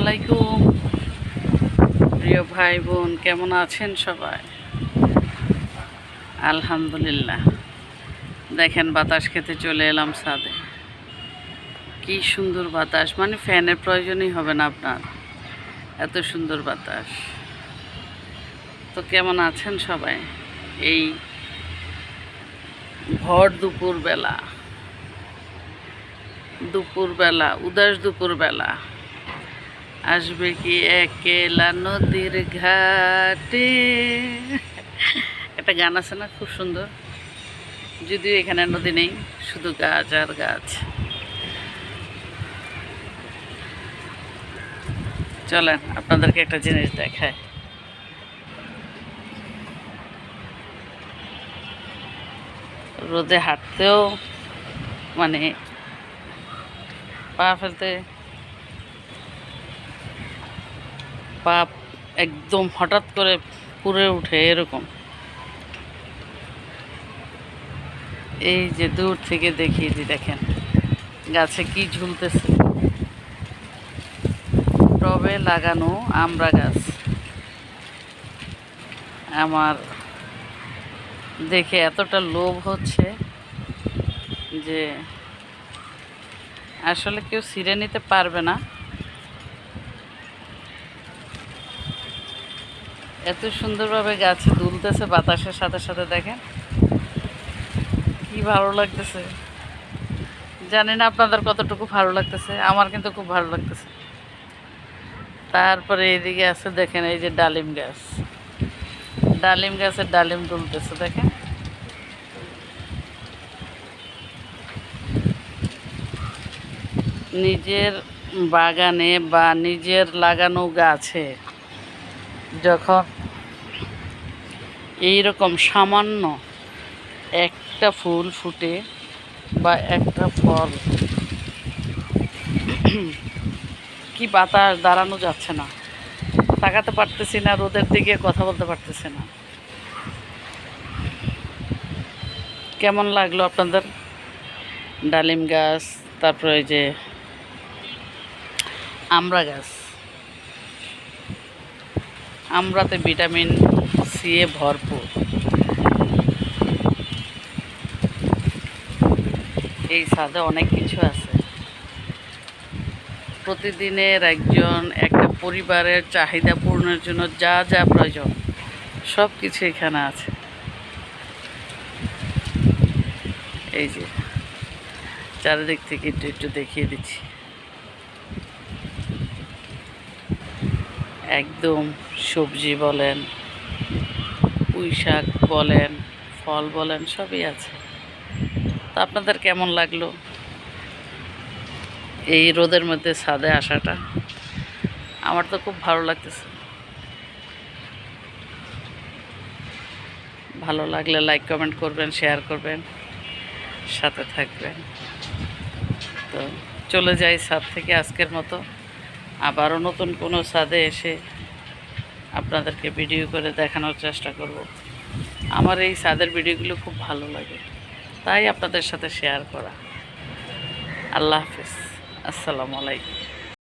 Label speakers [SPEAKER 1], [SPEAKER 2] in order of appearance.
[SPEAKER 1] আলাইকুম। প্রিয় ভাই বোন কেমন আছেন সবাই? আলহামদুলিল্লাহ। দেখেন, বাতাস খেতে চলে এলাম ছাদে। কি সুন্দর বাতাস। মানে ফ্যানের প্রয়োজনই হবে না আপনার। এত সুন্দর বাতাস। তো কেমন আছেন সবাই? এই ভর দুপুর বেলা দুপুরবেলা, উদাস দুপুরবেলা। আসবে কি একেলা নদীর ঘাটে? একটা গান আছে না, খুব সুন্দর। যদিও এখানে নদী নেই, শুধু গাছ আর গাছ। চলেন, আপনাদেরকে একটা জিনিস দেখায় রোদে হাঁটতেও মানে পা ফেলতে পা একদম হঠাৎ করে পুড়ে উঠে এরকম। এই যে দূর থেকে দেখিয়ে দিই দেখেন, গাছে কি ঝুলতেছে। টবে লাগানো আমরা গাছ। আমার দেখে এতটা লোভ হচ্ছে যে আসলে কেউ ছিঁড়ে নিতে পারবে না। এত সুন্দরভাবে গাছে দুলতেছে বাতাসের সাথে সাথে দেখেন। কি ভালো লাগতেছে। জানি না আপনাদের কতটুকু ভালো লাগতেছে, আমার কিন্তু খুব ভালো লাগতেছে। তারপরে এইদিকে আছে দেখেন, এই যে ডালিম গাছ। ডালিম গাছের ডালিম দুলতেছে, দেখেন। নিজের বাগানে বা নিজের লাগানো গাছে যখন এই রকম সামান্য একটা ফুল ফুটে বা একটা ফল, কি বাতাস দাঁড়ানো যাচ্ছে না। তাকাতে পারতেছি না, রোদের দিকে কথা বলতে পারতেছি না। কেমন লাগল আপনাদের? ডালিম গাছ, তারপরে যে আমড়া গাছ। আমড়াতে ভিটামিন সি এ ভরপুর। এই ছাদে অনেক কিছু আছে। প্রতিদিনের একজন, একটা পরিবারের চাহিদা পূরণের জন্য যা যা প্রয়োজন সব কিছু এখানে আছে। এই যে, চারিদিক থেকে একটু একটু দেখিয়ে দিচ্ছি। একদম সবজি বলেন, পুঁই শাক বলেন, ফল বলেন, সবই আছে। তো আপনাদের কেমন লাগল? এই রোদের মধ্যে ছাদে আসাটা আমার তো খুব ভালো লাগতেছে। ভালো লাগলে লাইক কমেন্ট করবেন শেয়ার করবেন, সাথে থাকবেন। তো চলে যাই ছাদ থেকে আজকের মতো। আবারও নতুন কোনো ছাদে এসে আপনাদেরকে ভিডিও করে দেখানোর চেষ্টা করব। আমার এই ছাদের ভিডিওগুলো খুব ভালো লাগে। তাই আপনাদের সাথে শেয়ার করা। আল্লাহ হাফিজ। আসসালামু আলাইকুম।